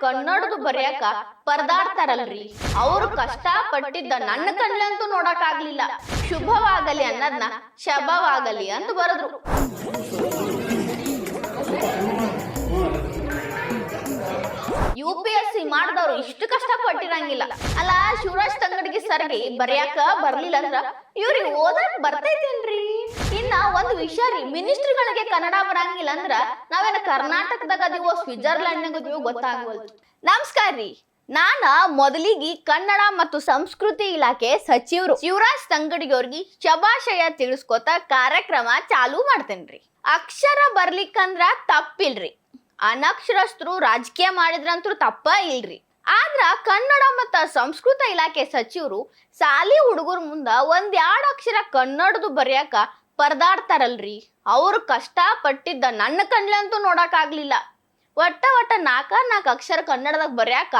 ಕನ್ನಡದು ಬರೆಯಕ ಪರದಾಡ್ತಾರಲ್ರಿ. ಅವರು ಕಷ್ಟ ಪಟ್ಟಿದ್ದ ನನ್ನ ಕಣ್ಣಂತೂ ನೋಡಕ್ ಆಗ್ಲಿಲ್ಲ ಶುಭವಾಗಲಿ ಅನ್ನೋದನ್ನ ಶಬವಾಗಲಿ ಅಂತ ಬರೆದ್ರು. ಯು ಪಿ ಎಸ್ ಸಿ ಮಾಡಿದವರು ಇಷ್ಟು ಕಷ್ಟ ಪಟ್ಟಿರಂಗಿಲ್ಲ ಅಲ್ಲ, ಶಿವರಾಜ್ ತಂಗಡಿಗೆ ಸರ್ಗೆ ಬರೆಯಾಕ ಬರ್ಲಿಲ್ಲ ಅಂದ್ರ ಇವ್ರಿಗೆ ಓದಕ್ ಬರ್ತೈತೇನ್ರಿ? ಇನ್ನ ಒಂದು ವಿಷಯ ರೀ, ಮಿನಿಸ್ಟ್ರಿಗಳಿಗೆ ಕನ್ನಡ ಬರಂಗಿಲ್ಲ ಅಂದ್ರ ನಾವೇನ ಕರ್ನಾಟಕದಾಗ ಅದೀವೋ ಸ್ವಿಟ್ಜರ್ಲೆಂಡ್ನಾಗ ಅದೀವೋ ಗೊತ್ತಾಗವಲ್ದು ನಮಸ್ಕಾರ ರೀ, ನಾನ ಮೊದಲಿಗೆ ಕನ್ನಡ ಮತ್ತು ಸಂಸ್ಕೃತಿ ಇಲಾಖೆ ಸಚಿವರು. ಶಿವರಾಜ್ ತಂಗಡಿಗೆ ಅವ್ರಿಗೆ ಶಭಾಶಯ ತಿಳಿಸ್ಕೊತ ಕಾರ್ಯಕ್ರಮ ಚಾಲೂ ಮಾಡ್ತೇನ್ರಿ. ಅಕ್ಷರ ಬರ್ಲಿಕ್ಕಂದ್ರ ತಪ್ಪಿಲ್ರಿ. ಅನಕ್ಷರಸ್ಥರು ರಾಜಕೀಯ ಮಾಡಿದ್ರಂತೂ ತಪ್ಪ ಇಲ್ರಿ. ಆದ್ರ ಕನ್ನಡ ಮತ್ತ ಸಂಸ್ಕೃತ ಇಲಾಖೆ ಸಚಿವರು ಸಾಲಿ ಹುಡುಗರ ಮುಂದ ಒಂದ್ ಎರಡ್ ಅಕ್ಷರ ಕನ್ನಡದು ಬರೆಯಾಕ ಪರದಾಡ್ತಾರಲ್ರಿ. ಅವ್ರು ಕಷ್ಟ ಪಟ್ಟಿದ್ದ ನನ್ನ ಕಣ್ಲಂತೂ ನೋಡಕ್ ಆಗ್ಲಿಲ್ಲ. ಒಟ್ಟ ಒಟ್ಟ ನಾಲ್ಕ ನಾಲ್ಕು ಅಕ್ಷರ ಕನ್ನಡದಾಗ ಬರ್ಯಾಕ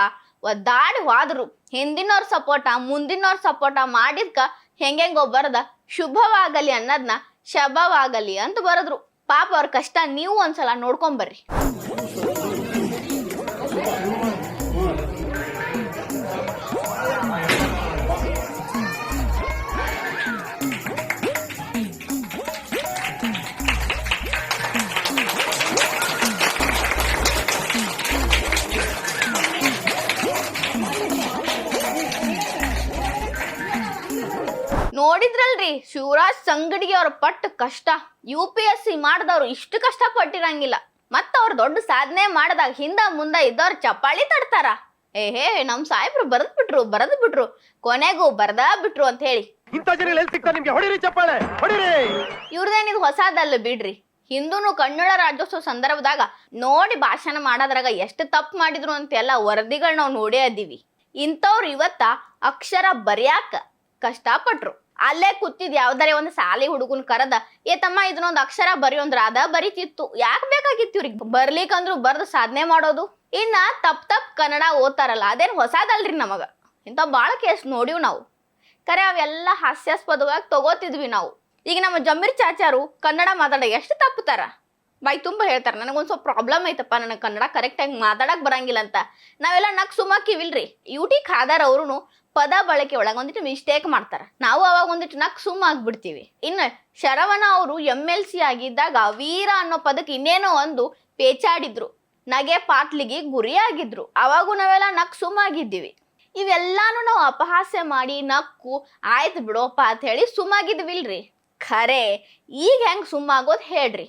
ಒದ್ದಾಡಿ ಹೋದ್ರು. ಹಿಂದಿನವ್ರ ಸಪೋಟ ಮುಂದಿನವ್ರ ಸಪೋಟ ಮಾಡಿದ್ಕ ಹೆಂಗೆಂಗೋ ಬರದ ಶುಭವಾಗಲಿ ಅನ್ನೋದನ್ನ ಶಬವಾಗಲಿ ಅಂತ ಬರದ್ರು. ಪಾಪ ಅವ್ರ ಕಷ್ಟ ನೀವು ಒಂದ್ಸಲ ನೋಡ್ಕೊಂಬರ್ರಿ ನೋಡಿದ್ರಲ್ರಿ? ಶಿವರಾಜ್ ಸಂಗಡಿಗೆ ಅವ್ರ ಪಟ್ಟ ಕಷ್ಟ. ಯು ಪಿ ಎಸ್ ಸಿ ಮಾಡಿದವ್ರು ಇಷ್ಟು ಕಷ್ಟ ಪಟ್ಟಿರಂಗಿಲ್ಲ ಮತ್ತ ಅವ್ರ ದೊಡ್ಡ ಸಾಧನೆ ಮಾಡಿದಾಗ ಹಿಂದ ಮುಂದ ಇದ್ದವ್ರ ಚಪ್ಪಾಳಿ ತಡ್ತಾರ. ಏ ಹೇ ನಮ್ ಸಾಹೇಬ್ರು ಬರದ್ ಬಿಟ್ರು ಬರದ್ ಬಿಟ್ರು ಕೊನೆಗೂ ಬರ್ದ ಬಿಟ್ರು ಅಂತ ಹೇಳಿ. ಇವ್ರದೇನಿದ್ ಹೊಸದಲ್ಲ ಬಿಡ್ರಿ. ಹಿಂದೂನು ಕನ್ನಡ ರಾಜ್ಯೋತ್ಸವ ಸಂದರ್ಭದಾಗ ನೋಡಿ ಭಾಷಣ ಮಾಡೋದ್ರಾಗ ಎಷ್ಟು ತಪ್ಪು ಮಾಡಿದ್ರು ಅಂತೆಲ್ಲ ವರದಿಗಳು ನಾವು ನೋಡೇ ಅದೀವಿ ಇಂಥವ್ರು ಇವತ್ತ ಅಕ್ಷರ ಬರೆಯಾಕ ಕಷ್ಟಪಟ್ರು. ಅಲ್ಲೇ ಕೂತಿದ್ ಯಾವ್ದಾರೆ ಒಂದು ಸಾಲಿ ಹುಡುಗನ್ ಕರದ, ಏ ತಮ್ಮ, ಇದನ್ನೊಂದು ಅಕ್ಷರ ಬರೆಯೊಂದ್ರ ಅದ ಬರಿತಿತ್ತು, ಯಾಕ್ ಬೇಕಾಗಿತ್ತು ಇವ್ರಿಗೆ? ಬರ್ಲಿಕ್ಕಂದ್ರು ಬರ್ದು ಸಾಧನೆ ಮಾಡೋದು? ಇನ್ನ ತಪ್ ತಪ್ ಕನ್ನಡ ಓದ್ತಾರಲ್ಲ, ಅದೇನ್ ಹೊಸದಲ್ರಿ ನಮಗ? ಇಂಥ ಭಾಳ ಕೇಸ್ ನೋಡಿವ್ ನಾವು. ಖರೆ ಅವೆಲ್ಲ ಹಾಸ್ಯಾಸ್ಪದವಾಗಿ ತಗೋತಿದ್ವಿ ನಾವು. ಈಗ ನಮ್ಮ ಜಮೀರ್ ಚಾಚಾರು ಕನ್ನಡ ಮಾತಾಡ ಎಷ್ಟು ತಪ್ಪುತ್ತಾರ? ಬಾಯ್ ತುಂಬ ಹೇಳ್ತಾರೆ, ನನಗೊಂದು ಸ್ವಲ್ಪ ಪ್ರಾಬ್ಲಮ್ ಐತಪ್ಪ, ನನಗೆ ಕನ್ನಡ ಕರೆಕ್ಟಾಗಿ ಮಾತಾಡಕ್ಕೆ ಬರಂಗಿಲ್ಲ ಅಂತ. ನಾವೆಲ್ಲ ನಕ್ ಸುಮ್ಮಕ್ಕಿವಿಲ್ರಿ ಯೂಟಿ ಖಾದರ್ ಅವರು ಪದ ಬಳಕೆ ಒಳಗೆ ಒಂದಿಟ್ಟು ಮಿಸ್ಟೇಕ್ ಮಾಡ್ತಾರೆ. ನಾವು ಅವಾಗ ಒಂದಿಟ್ಟು ನಕ್ ಸುಮ್ಮ ಆಗ್ಬಿಡ್ತೀವಿ. ಇನ್ನು ಶರವಣ ಅವರು ಎಂ ಎಲ್ ಸಿ ಆಗಿದ್ದಾಗ ವೀರ ಅನ್ನೋ ಪದಕ್ಕೆ ಇನ್ನೇನೋ ಒಂದು ಪೇಚಾಡಿದ್ರು. ನಗೆ ಪಾಟ್ಲಿಗೆ ಗುರಿಯಾಗಿದ್ರು. ಅವಾಗೂ ನಾವೆಲ್ಲ ನಕ್ ಸುಮ್ಮಾಗಿದ್ದೀವಿ ಇವೆಲ್ಲಾನು ನಾವು ಅಪಹಾಸ್ಯ ಮಾಡಿ ನಕ್ಕು ಆಯ್ತು ಬಿಡೋಪ್ಪ ಅಂತ ಹೇಳಿ ಸುಮ್ಮಾಗಿದ್ವಿಲ್ರಿ ಖರೆ, ಈಗ ಹೆಂಗ್ ಸುಮ್ಮಾಗೋದು ಹೇಳ್ರಿ.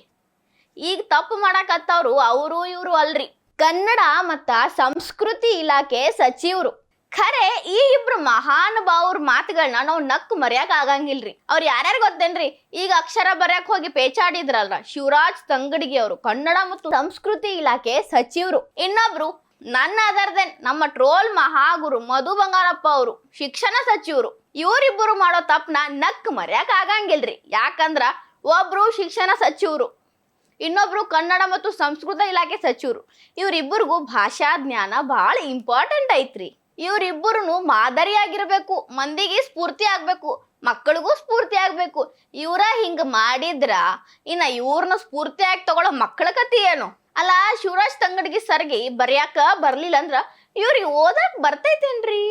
ಈಗ ತಪ್ಪು ಮಾಡಕತ್ತವ್ರು ಅವರು ಇವರು ಅಲ್ರಿ. ಕನ್ನಡ ಮತ್ತು ಸಂಸ್ಕೃತಿ ಇಲಾಖೆ ಸಚಿವರು. ಖರೆ, ಈ ಇಬ್ರು ಮಹಾನುಭಾವ್ರ ಮಾತುಗಳನ್ನ ನಾವು ನಕ್ಕು ಮರ್ಯಾಕ ಆಗಂಗಿಲ್ರಿ. ಅವ್ರು ಯಾರ್ಯಾರು ಗೊತ್ತೇನ್ರಿ? ಈಗ ಅಕ್ಷರ ಬರ್ಯಾಕ್ ಹೋಗಿ ಪೇಚಾಡಿದ್ರಲ್ರ? ಶಿವರಾಜ್ ತಂಗಡಿಗೆ ಅವರು, ಕನ್ನಡ ಮತ್ತು ಸಂಸ್ಕೃತಿ ಇಲಾಖೆ ಸಚಿವರು. ಇನ್ನೊಬ್ರು, ನನ್ನ ಅದರ್ದೇನ್ ನಮ್ಮ ಟ್ರೋಲ್ ಮಹಾಗುರು ಮಧು ಬಂಗಾರಪ್ಪ ಅವರು, ಶಿಕ್ಷಣ ಸಚಿವರು. ಇವರಿಬ್ಬರು ಮಾಡೋ ತಪ್ಪನ ನಕ್ ಮರ್ಯಾಕ ಆಗಂಗಿಲ್ರಿ. ಯಾಕಂದ್ರ, ಒಬ್ರು ಶಿಕ್ಷಣ ಸಚಿವರು, ಇನ್ನೊಬ್ರು ಕನ್ನಡ ಮತ್ತು ಸಂಸ್ಕೃತ ಇಲಾಖೆ ಸಚಿವರು. ಇವರಿಬ್ಬರಿಗೂ ಭಾಷಾ ಜ್ಞಾನ ಬಹಳ ಇಂಪಾರ್ಟೆಂಟ್ ಐತ್ರಿ. ಇವರಿಬ್ಬರು ಮಾದರಿಯಾಗಿರ್ಬೇಕು, ಮಂದಿಗೆ ಸ್ಫೂರ್ತಿ ಆಗ್ಬೇಕು, ಮಕ್ಕಳಿಗೂ ಸ್ಫೂರ್ತಿ ಆಗ್ಬೇಕು. ಇವರ ಹಿಂಗ ಮಾಡಿದ್ರ ಇನ್ನ ಇವ್ರನ್ನ ಸ್ಫೂರ್ತಿಯಾಗಿ ತಗೊಳ್ಳೋ ಮಕ್ಕಳ ಕತಿ ಏನು? ಅಲ್ಲ, ಶಿವರಾಜ್ ತಂಗಡಿಗೆ ಸರ್ಗಿ ಬರ್ಯಾಕ ಬರ್ಲಿಲ್ಲ ಅಂದ್ರ ಇವ್ರಿಗೆ ಓದಕ್ ಬರ್ತೈತೇನ್ರಿ?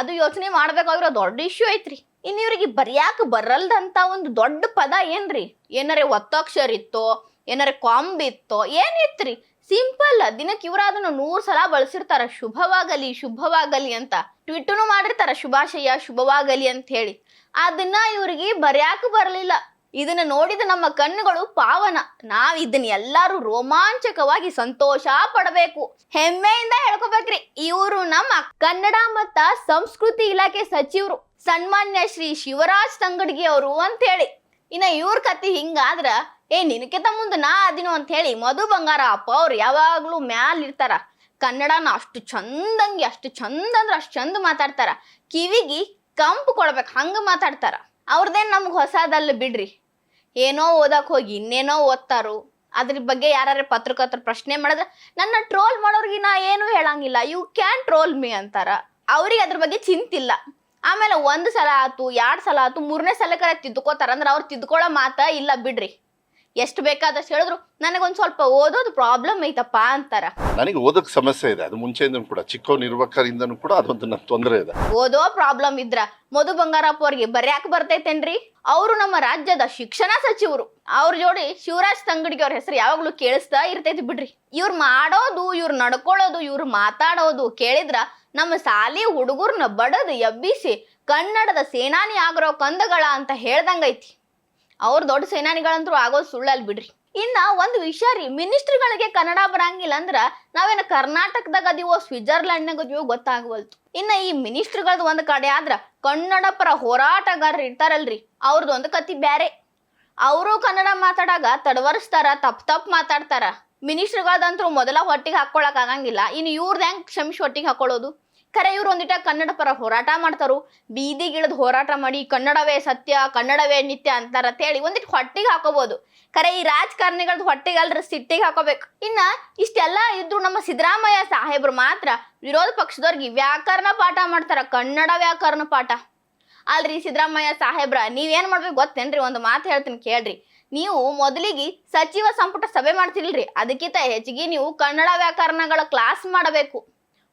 ಅದು ಯೋಚನೆ ಮಾಡ್ಬೇಕಾಗಿರೋ ದೊಡ್ಡ ಇಶ್ಯೂ ಐತ್ರಿ. ಇನ್ ಇವ್ರಿಗೆ ಬರ್ಯಾಕ ಬರಲ್ದಂತ ಒಂದು ದೊಡ್ಡ ಪದ ಏನ್ರಿ? ಏನಾರೇ ಒತ್ತಕ್ಷರ ಇತ್ತೋ ಏನಾರ ಕೊಂಬ್ ಇತ್ತೋ ಏನಿತ್ರಿ? ಸಿಂಪಲ್ ದಿನಕ್ಕೆ ಇವರ ಅದನ್ನ ನೂರು ಸಲ ಬಳಸಿರ್ತಾರ. ಶುಭವಾಗಲಿ ಶುಭವಾಗಲಿ ಅಂತ. ಟ್ವಿಟ್ಟನು ಮಾಡಿರ್ತಾರ, ಶುಭಾಶಯ, ಶುಭವಾಗಲಿ ಅಂತ ಹೇಳಿ. ಅದನ್ನ ಇವ್ರಿಗೆ ಬರ್ಯಾಕ ಬರಲಿಲ್ಲ. ಇದನ್ನ ನೋಡಿದ ನಮ್ಮ ಕಣ್ಣುಗಳು ಪಾವನ. ನಾವ್ ಇದನ್ನ ಎಲ್ಲಾರು ರೋಮಾಂಚಕವಾಗಿ ಸಂತೋಷ ಪಡಬೇಕು. ಹೆಮ್ಮೆಯಿಂದ ಹೇಳ್ಕೊಬೇಕ್ರಿ. ಇವರು ನಮ್ಮ ಕನ್ನಡ ಮತ್ತ ಸಂಸ್ಕೃತಿ ಇಲಾಖೆ ಸಚಿವರು. ಸನ್ಮಾನ್ಯ ಶ್ರೀ ಶಿವರಾಜ್ ತಂಗಡ್ಗಿ ಅವರು ಅಂತ ಹೇಳಿ. ಇನ್ನ ಇವ್ರ ಕತಿ ಹಿಂಗಾದ್ರ ಏ ನಿನಕಿಂತ ಮುಂದೆ ನಾ ಅದಿನೋ ಅಂತ ಹೇಳಿ ಮಧು ಬಂಗಾರ ಅಪ್ಪ, ಅವ್ರು ಯಾವಾಗಲೂ ಮ್ಯಾಲ ಇರ್ತಾರ. ಕನ್ನಡನ ಅಷ್ಟು ಚಂದಂಗಿ, ಅಷ್ಟು ಚಂದ ಅಂದ್ರೆ ಅಷ್ಟು ಚಂದ ಮಾತಾಡ್ತಾರ. ಕಿವಿಗಿ ಕಂಪು ಕೊಡ್ಬೇಕು, ಹಂಗ ಮಾತಾಡ್ತಾರ. ಅವ್ರದ್ದೇನ್ ನಮ್ಗೆ ಹೊಸದಲ್ಲ ಬಿಡ್ರಿ. ಏನೋ ಓದಕ್ ಹೋಗಿ, ಇನ್ನೇನೋ ಓದ್ತಾರು. ಅದ್ರ ಬಗ್ಗೆ ಯಾರು ಪತ್ರಕರ್ತರ ಪ್ರಶ್ನೆ ಮಾಡಿದ್ರೆ, ನನ್ನ ಟ್ರೋಲ್ ಮಾಡೋರಿಗೆ ನಾ ಏನು ಹೇಳಂಗಿಲ್ಲ. ಯು ಕ್ಯಾನ್ ಟ್ರೋಲ್ ಮೀ ಅಂತಾರ. ಅವ್ರಿಗೆ ಅದ್ರ ಬಗ್ಗೆ ಚಿಂತಿಲ್ಲ. ಆಮೇಲೆ ಒಂದು ಸಲ ಆತು, ಎರಡು ಸಲ ಆತು, ಮೂರನೇ ಸಲಕ್ಕೆ ತಿದ್ದುಕೋತಾರ ಅಂದ್ರೆ ಅವ್ರು ತಿದ್ಕೊಳ್ಳೋ ಮಾತ ಇಲ್ಲ ಬಿಡ್ರಿ. ಎಷ್ಟು ಬೇಕಾದಷ್ಟು ಹೇಳಿದ್ರು ನನಗೊಂದು ಸ್ವಲ್ಪ ಓದೋದು ಪ್ರಾಬ್ಲಮ್ ಐತಪ್ಪ ಅಂತಾರ. ನನಗೆ ಓದಕ್ ಸಮಸ್ಯೆ ಇದೆ ಅದು ಮುಂಚೆಯಿಂದ ಕೂಡ ಚಿಕ್ಕವನ್ ಇರ್ಬೇಕಾರಿಂದನೂ ಕೂಡ ಅದೊಂದು ನನ್ನ ತೊಂದರೆ ಇದೆ. ಓದೋ ಪ್ರಾಬ್ಲಮ್ ಇದ್ರ. ಮಧು ಬಂಗಾರಪ್ಪ ಅವ್ರಿಗೆ ಬರ್ಯಾಕ್ ಬರ್ತೈತೇನ್ರಿ? ಅವರು ನಮ್ಮ ರಾಜ್ಯದ ಶಿಕ್ಷಣ ಸಚಿವರು. ಅವ್ರ ಜೋಡಿ ಶಿವರಾಜ್ ತಂಗಡಿಗೆ ಅವ್ರ ಹೆಸರು ಯಾವಾಗ್ಲೂ ಕೇಳಿಸ್ತಾ ಇರ್ತೈತಿ ಬಿಡ್ರಿ. ಇವ್ರು ಮಾಡೋದು ಇವ್ರು ನಡ್ಕೊಳ್ಳೋದು ಇವ್ರು ಮಾತಾಡೋದು ಕೇಳಿದ್ರ ನಮ್ಮ ಸಾಲಿ ಹುಡುಗರ್ನ ಬಡದು ಎಬ್ಬಿಸಿ ಕನ್ನಡದ ಸೇನಾನಿ ಆಗಿರೋ ಕಂದಗಳ ಅಂತ ಹೇಳ್ದಂಗೈತಿ. ಅವ್ರು ದೊಡ್ಡ ಸೇನಾನಿಗಳಂತೂ ಆಗೋದು ಸುಳ್ಳಲ್ಲಿ ಬಿಡ್ರಿ. ಇನ್ನ ಒಂದು ವಿಷಯ ರೀ, ಮಿನಿಸ್ಟ್ರಿಗಳಿಗೆ ಕನ್ನಡ ಬರಂಗಿಲ್ಲ ಅಂದ್ರ ನಾವೇನ ಕರ್ನಾಟಕದಾಗ ಅದೀವೋ ಸ್ವಿಟ್ಜರ್ಲ್ಯಾಂಡ್ನಾಗ ಅದೀವೋ ಗೊತ್ತಾಗವಲ್ತು ಇನ್ನ ಈ ಮಿನಿಸ್ಟ್ರಿಗಳದ್ದು ಒಂದು ಕಡೆ ಆದ್ರ ಕನ್ನಡ ಪರ ಹೋರಾಟಗಾರರು ಇರ್ತಾರಲ್ರಿ ಅವ್ರದ್ದು ಒಂದು ಕತಿ ಬ್ಯಾರೆ. ಅವರು ಕನ್ನಡ ಮಾತಾಡಾಗ ತಡವರ್ಸ್ತಾರ ತಪ್ಪ ತಪ್ಪು ಮಾತಾಡ್ತಾರ. ಮಿನಿಸ್ಟ್ರಿಗಳದಂತೂ ಮೊದಲ ಹೊಟ್ಟಿಗೆ ಹಾಕೊಳಕ್ ಆಗಂಗಿಲ್ಲ ಇನ್ನು ಇವ್ರದ್ದು ಹೆಂಗ್ ಕ್ಷಮಿಸಿ ಹೊಟ್ಟಿಗೆ ಹಾಕೊಳ್ಳೋದು ಖರೆ ಇವ್ರು ಒಂದಿಟ ಕನ್ನಡ ಪರ ಹೋರಾಟ ಮಾಡ್ತಾರು. ಬೀದಿಗಿಳಿದು ಹೋರಾಟ ಮಾಡಿ ಕನ್ನಡವೇ ಸತ್ಯ, ಕನ್ನಡವೇ ನಿತ್ಯ ಅಂತಾರ ಹೇಳಿ ಒಂದಿಟ್ಟು ಹೊಟ್ಟಿಗೆ ಹಾಕೋಬಹುದು ಖರೆ ಈ ರಾಜಕಾರಣಿಗಳದ್ದು ಹೊಟ್ಟೆಗೆ ಅಲ್ರ ಸಿಟ್ಟಿಗೆ ಹಾಕೋಬೇಕು. ಇನ್ನ ಇಷ್ಟೆಲ್ಲ ಇದ್ರು ನಮ್ಮ ಸಿದ್ದರಾಮಯ್ಯ ಸಾಹೇಬ್ರು ಮಾತ್ರ ವಿರೋಧ ಪಕ್ಷದವ್ರಿಗೆ ವ್ಯಾಕರಣ ಪಾಠ ಮಾಡ್ತಾರ, ಕನ್ನಡ ವ್ಯಾಕರಣ ಪಾಠ. ಅಲ್ರಿ ಸಿದ್ದರಾಮಯ್ಯ ಸಾಹೇಬ್ರ, ನೀವೇನ್ ಮಾಡ್ಬೇಕು ಗೊತ್ತೇನ್ರಿ? ಒಂದು ಮಾತು ಹೇಳ್ತೀನಿ ಕೇಳ್ರಿ. ನೀವು ಮೊದಲಿಗೆ ಸಚಿವ ಸಂಪುಟ ಸಭೆ ಮಾಡ್ತಿಲ್ರಿ. ಅದಕ್ಕಿಂತ ಹೆಚ್ಚಿಗೆ ನೀವು ಕನ್ನಡ ವ್ಯಾಕರಣಗಳ ಕ್ಲಾಸ್ ಮಾಡಬೇಕು.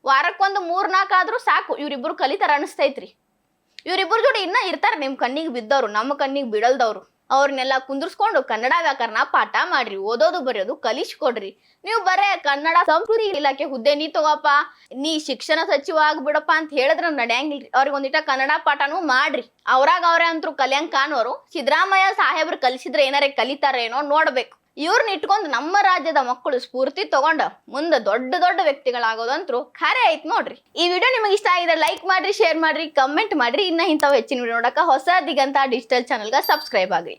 ವಾರಕ್ಕೊಂದು ಮೂರ್ ನಾಲ್ಕು ಆದ್ರೂ ಸಾಕು. ಇವ್ರಿಬ್ರು ಕಲಿತಾರ ಅನಿಸ್ತೈತ್ರಿ. ಇವ್ರಿಬ್ರು ಜೋಡಿ ಇನ್ನ ಇರ್ತಾರ ನಿಮ್ ಕಣ್ಣಿಗೆ ಬಿದ್ದವ್ರು, ನಮ್ಮ ಕಣ್ಣಿಗೆ ಬಿಡಲ್ದವ್ರು. ಅವ್ರನ್ನೆಲ್ಲ ಕುಂದ್ರಸ್ಕೊಂಡು ಕನ್ನಡ ವ್ಯಾಕರಣ ಪಾಠ ಮಾಡ್ರಿ, ಓದೋದು ಬರೆಯೋದು ಕಲಿಸ್ಕೊಡ್ರಿ. ನೀವು ಬರೇ ಕನ್ನಡ ಸಂಸ್ಕೃತಿ ಇಲಾಖೆ ಹುದ್ದೆ ನೀ ತಗೋಪ್ಪ, ನೀ ಶಿಕ್ಷಣ ಸಚಿವ ಆಗ್ಬಿಡಪ್ಪ ಅಂತ ಹೇಳಿದ್ರ ನಡೆಯಂಗಿಲ್ರಿ. ಅವ್ರಿಗೆ ಒಂದಿಟ ಕನ್ನಡ ಪಾಠನೂ ಮಾಡ್ರಿ. ಅವ್ರಾಗ ಅವ್ರೆ ಅಂತೂ ಕಲಿಯಂಗ್ ಕಾಣೋರು ಸಿದ್ದರಾಮಯ್ಯ ಸಾಹೇಬ್ರು ಕಲಿಸಿದ್ರೆ ಏನಾರೇ ಕಲಿತಾರೇನೋ ನೋಡ್ಬೇಕು. ಇವ್ರನ್ನ ಇಟ್ಕೊಂಡು ನಮ್ಮ ರಾಜ್ಯದ ಮಕ್ಕಳು ಸ್ಫೂರ್ತಿ ತಗೊಂಡ ಮುಂದೆ ದೊಡ್ಡ ದೊಡ್ಡ ವ್ಯಕ್ತಿಗಳಾಗೋದಂತೂ ಖರೆ ಐತ್ ನೋಡ್ರಿ. ಈ ವಿಡಿಯೋ ನಿಮಗೆ ಇಷ್ಟ ಆಗಿದೆ ಲೈಕ್ ಮಾಡ್ರಿ ಶೇರ್ ಮಾಡ್ರಿ ಕಮೆಂಟ್ ಮಾಡ್ರಿ. ಇನ್ನ ಇಂಥವು ಹೆಚ್ಚಿನ ವಿಡಿಯೋ ನೋಡಕ ಹೊಸ ದಿಗಂತ ಡಿಜಿಟಲ್ ಚಾನಲ್ಗೆ ಸಬ್ಸ್ಕ್ರೈಬ್ ಆಗ್ರಿ.